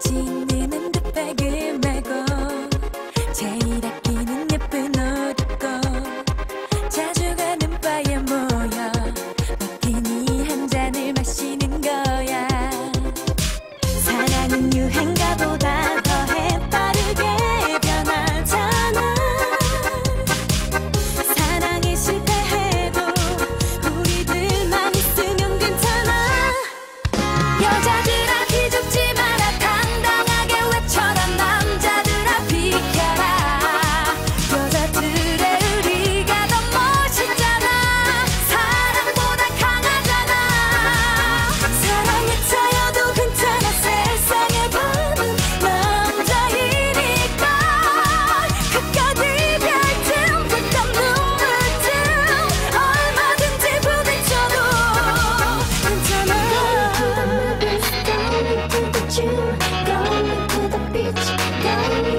지니는 듯하게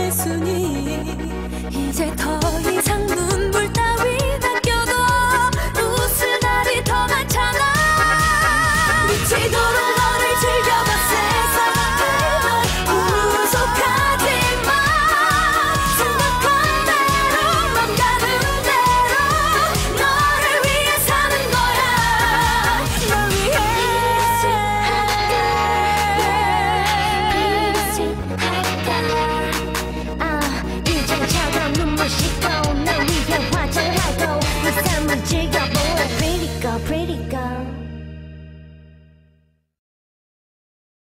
예수님 이제 더 pretty girl.